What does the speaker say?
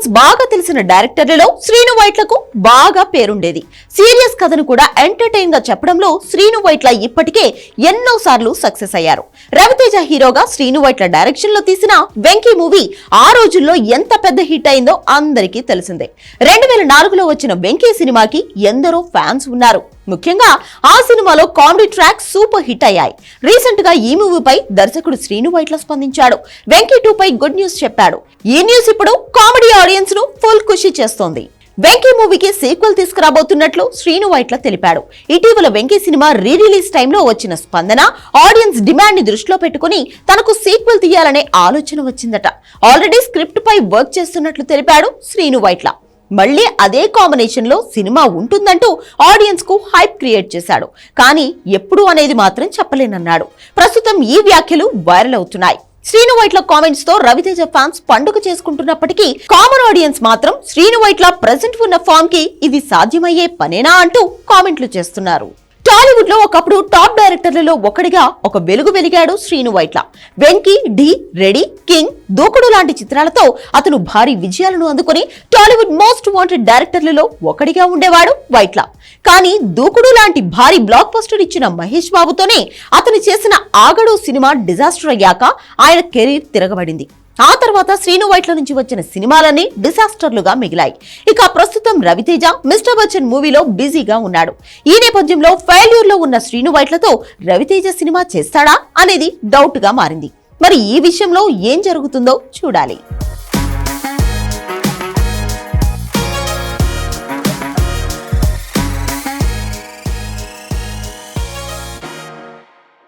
Sequels బాగా తెలిసిన డైరెక్టర్లలో శ్రీను వైట్లకు బాగా పేరుండేది. సీరియస్ కథను కూడా ఎంటర్టైన్గా చెప్పడంలో శ్రీను వైట్ల ఇప్పటికే ఎన్నో సార్లు సక్సెస్ అయ్యారు. రవితేజ హీరోగా శ్రీను వైట్ల డైరెక్షన్లో తీసిన వెంకీ మూవీ ఆ రోజుల్లో ఎంత పెద్ద హిట్ అయిందో అందరికీ తెలిసిందే. రెండు వేల నాలుగులో వచ్చిన వెంకీ సినిమాకి ఎందరో ఫ్యాన్స్ ఉన్నారు. ముఖ్యంగా ఆ సినిమాలో కామెడీ ట్రాక్ సూపర్ హిట్ అయ్యాయి. రీసెంట్గా ఈ మూవీపై దర్శకుడు శ్రీను వైట్ల స్పందించాడు. వెంకీ టూ పై గుడ్ న్యూస్ చెప్పాడు. ఈ న్యూస్ ఇప్పుడు కామెడీ ఆడియన్స్ను ఫుల్ ఖుషి చేస్తోంది. వెంకీ మూవీకి సీక్వెల్ తీసుకురాబోతున్నట్లు శ్రీను వైట్ల తెలిపాడు. ఇటీవల వెంకీ సినిమా రీ రిలీజ్ టైంలో వచ్చిన స్పందన ఆడియన్స్ డిమాండ్ని దృష్టిలో పెట్టుకుని తనకు సీక్వెల్ తీయాలనే ఆలోచన వచ్చిందట. ఆల్రెడీ స్క్రిప్ట్ పై వర్క్ చేస్తున్నట్లు తెలిపాడు శ్రీను వైట్ల. మళ్ళీ అదే కాంబినేషన్లో సినిమా ఉంటుందంటూ ఆడియన్స్కు హైప్ క్రియేట్ చేశాడు. కానీ ఎప్పుడు అనేది మాత్రం చెప్పలేనన్నాడు. ప్రస్తుతం ఈ వ్యాఖ్యలు వైరల్ అవుతున్నాయి. శ్రీను వైట్ల కామెంట్స్తో రవితేజ ఫ్యాన్స్ పండుగ చేసుకుంటున్నప్పటికీ కామన్ ఆడియన్స్ మాత్రం శ్రీను వైట్ల ప్రెసెంట్ ఉన్న ఫామ్కి ఇది సాధ్యమయ్యే పనేనా అంటూ కామెంట్లు చేస్తున్నారు. టాలీవుడ్లో ఒకప్పుడు టాప్ డైరెక్టర్లలో ఒకడిగా ఒక వెలుగు వెలిగాడు శ్రీను వైట్ల. వెంకీ డి రెడీ కింగ్ దూకుడు లాంటి చిత్రాలతో అతను భారీ విజయాలను అందుకుని టాలీవుడ్ మోస్ట్ వాంటెడ్ డైరెక్టర్లలో ఒకడిగా ఉండేవాడు వైట్ల. కానీ దూకుడు లాంటి భారీ బ్లాక్ బస్టర్ ఇచ్చిన మహేష్ బాబుతోనే అతను చేసిన ఆగడు సినిమా డిజాస్టర్ అయ్యాక ఆయన కెరీర్ తిరగబడింది. ఆ తర్వాత శ్రీను వైట్ల నుంచి వచ్చిన సినిమాలన్నీ డిసాస్టర్లుగా మిగిలాయి. ఇక ప్రస్తుతం రవితేజ మిస్టర్ బచ్చన్ మూవీలో బిజీగా ఉన్నాడు. ఈ నేపథ్యంలో ఫెయిల్యూర్లో ఉన్న శ్రీను వైట్లతో రవితేజ సినిమా చేస్తాడా అనేది డౌట్గా మారింది. మరి ఈ విషయంలో ఏం జరుగుతుందో చూడాలి.